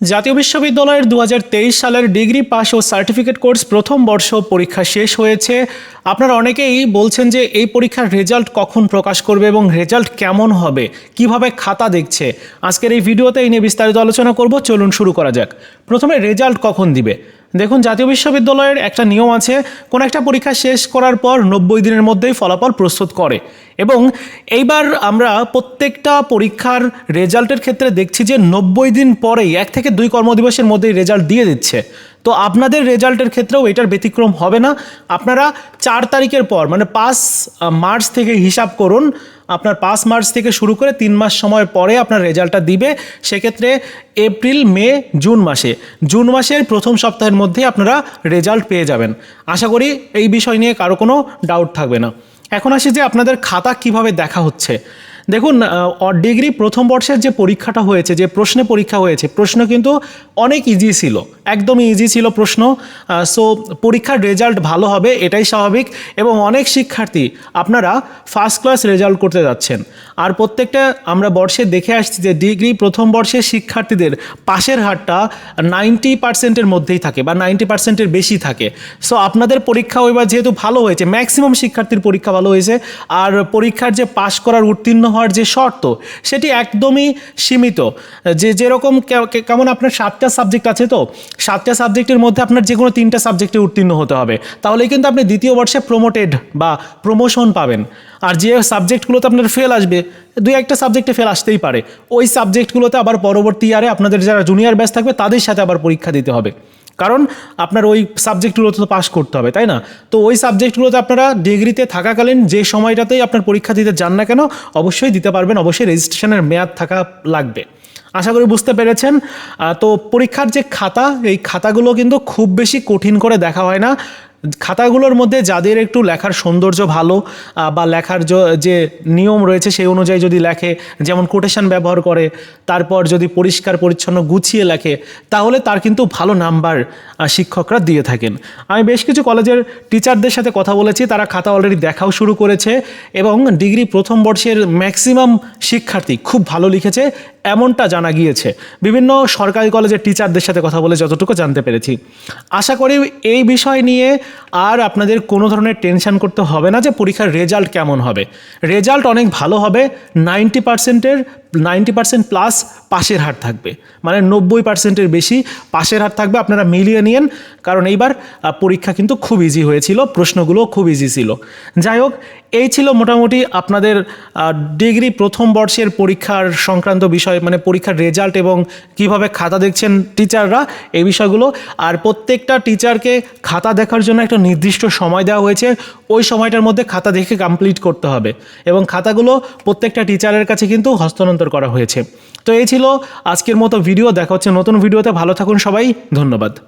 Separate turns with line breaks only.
জাতীয় বিশ্ববিদ্যালয়ের দু হাজার তেইশ সালের ডিগ্রি পাস ও সার্টিফিকেট কোর্স প্রথম বর্ষ পরীক্ষা শেষ হয়েছে। আপনারা অনেকেই বলছেন যে এই পরীক্ষার রেজাল্ট কখন প্রকাশ করবে এবং রেজাল্ট কেমন হবে, কীভাবে খাতা দেখছে। আজকের এই ভিডিওতে এই নিয়ে বিস্তারিত আলোচনা করব, চলুন শুরু করা যাক। প্রথমে রেজাল্ট কখন দিবে? দেখুন, জাতীয় বিশ্ববিদ্যালয়ের একটা নিয়ম আছে, কোনো একটা পরীক্ষা শেষ করার পর নব্বই দিনের মধ্যেই ফলাফল প্রস্তুত করে। এবং এইবার আমরা প্রত্যেকটা পরীক্ষার রেজাল্টের ক্ষেত্রে দেখছি যে নব্বই দিন পরেই এক থেকে দুই কর্মদিবসের মধ্যেই রেজাল্ট দিয়ে দিচ্ছে। তো আপনাদের রেজাল্টের ক্ষেত্রেও এটার ব্যতিক্রম হবে না। আপনারা চার তারিখের পর মানে পাঁচ মার্চ থেকে হিসাব করুন আপনার পাঁচ মার্চ থেকে শুরু করে তিন মাস সময় পরে আপনার রেজাল্টটা দিবে, সেক্ষেত্রে এপ্রিল, মে, জুন মাসে। জুন মাসের প্রথম সপ্তাহের মধ্যে আপনারা রেজাল্ট পেয়ে যাবেন। আশা করি এই বিষয় নিয়ে কারও কোনো ডাউট থাকবে না। এখন আসি যে আপনাদের খাতা কীভাবে দেখা হচ্ছে। দেখুন ডিগ্রি প্রথম বর্ষের যে পরীক্ষাটা হয়েছে, যে প্রশ্নে পরীক্ষা হয়েছে, প্রশ্ন কিন্তু অনেক ইজি ছিল একদমই ইজি ছিল প্রশ্ন। সো পরীক্ষার রেজাল্ট ভালো হবে, এটাই স্বাভাবিক। এবং অনেক শিক্ষার্থী, আপনারা ফার্স্ট ক্লাস রেজাল্ট করতে যাচ্ছেন। আর প্রত্যেকটা আমরা বর্ষে দেখে আসছি যে ডিগ্রি প্রথম বর্ষের শিক্ষার্থীদের পাশের হারটা নাইনটি পার্সেন্টের মধ্যেই থাকে বা নাইনটি পার্সেন্টের বেশি থাকে। সো আপনাদের পরীক্ষা এবার যেহেতু ভালো হয়েছে ম্যাক্সিমাম শিক্ষার্থীর পরীক্ষা ভালো হয়েছে। আর পরীক্ষার যে পাশ করার উত্তীর্ণ হওয়ার যে শর্ত, সেটি একদমই সীমিত। যে যেরকম কেমন আপনার সাতটা সাবজেক্ট আছে তো, সাতটা সাবজেক্টের মধ্যে আপনার যে কোনো তিনটা সাবজেক্টে উত্তীর্ণ হতে হবে। তাহলে কিন্তু আপনি দ্বিতীয় বর্ষে প্রমোটেড বা প্রমোশন পাবেন। আর যে সাবজেক্টগুলোতে আপনার ফেল আসবে, দুই একটা সাবজেক্টে ফেল আসতেই পারে। ওই সাবজেক্টগুলোতে আবার পরবর্তী ইয়ারে আপনাদের যারা জুনিয়র ব্যাচ থাকবে, তাদের সাথে আবার পরীক্ষা দিতে হবে। কারণ আপনার ওই সাবজেক্টগুলোতে তো পাস করতে হবে, তাই না? তো ওই সাবজেক্টগুলোতে আপনারা ডিগ্রিতে থাকাকালীন যে সময়টাতেই আপনার পরীক্ষা দিতে যান না কেন, অবশ্যই দিতে পারবেন, অবশ্যই রেজিস্ট্রেশনের মেয়াদ থাকা লাগবে। আশা করি বুঝতে পেরেছেন। তো পরীক্ষার যে খাতা, এই খাতাগুলো কিন্তু খুব বেশি কঠিন করে দেখা হয় না। খাতাগুলোর মধ্যে যাদের একটু লেখার সৌন্দর্য ভালো বা লেখার যে নিয়ম রয়েছে সেই অনুযায়ী যদি লেখে, যেমন কোটেশন ব্যবহার করে, তারপর যদি পরিষ্কার, পরিচ্ছন্ন গুছিয়ে লেখে, তাহলে তার কিন্তু ভালো নাম্বার শিক্ষকরা দিয়ে থাকেন। আমি বেশ কিছু কলেজের টিচারদের সাথে কথা বলেছি, তারা খাতা অলরেডি দেখাও শুরু করেছে এবং ডিগ্রি প্রথম বর্ষের ম্যাক্সিমাম শিক্ষার্থী খুব ভালো লিখেছে, এমনটা জানা গিয়েছে। বিভিন্ন সরকারি কলেজের টিচারদের সাথে কথা বলে যতটুকু জানতে পেরেছি। আশা করি এই বিষয় নিয়ে আর আপনাদের কোনো ধরনের টেনশান করতে হবে না যে পরীক্ষার রেজাল্ট কেমন হবে। রেজাল্ট অনেক ভালো হবে নাইনটি পার্সেন্টের নাইনটি পার্সেন্ট প্লাস পাশের হার থাকবে। মানে নব্বই পার্সেন্টের বেশি পাশের হার থাকবে আপনারা মিলিয়ে নিন কারণ এইবার পরীক্ষা কিন্তু খুব ইজি হয়েছিল প্রশ্নগুলো খুব ইজি ছিল। যাই হোক, এই ছিল মোটামুটি আপনাদের ডিগ্রি প্রথম বর্ষের পরীক্ষার সংক্রান্ত বিষয় মানে পরীক্ষার রেজাল্ট এবং কীভাবে খাতা দেখছেন টিচাররা এই বিষয়গুলো। আর প্রত্যেকটা টিচারকে খাতা দেখার জন্য একটা নির্দিষ্ট সময় দেওয়া হয়েছে। ওই সময়টার মধ্যে খাতা দেখে কমপ্লিট করতে হবে। এবং খাতাগুলো প্রত্যেকটা টিচারের কাছে কিন্তু হস্তান্তর করা হয়েছে। তো এই ছিল আজকের মতো ভিডিও। দেখা হচ্ছে নতুন ভিডিওতে। ভালো থাকুন সবাই। ধন্যবাদ।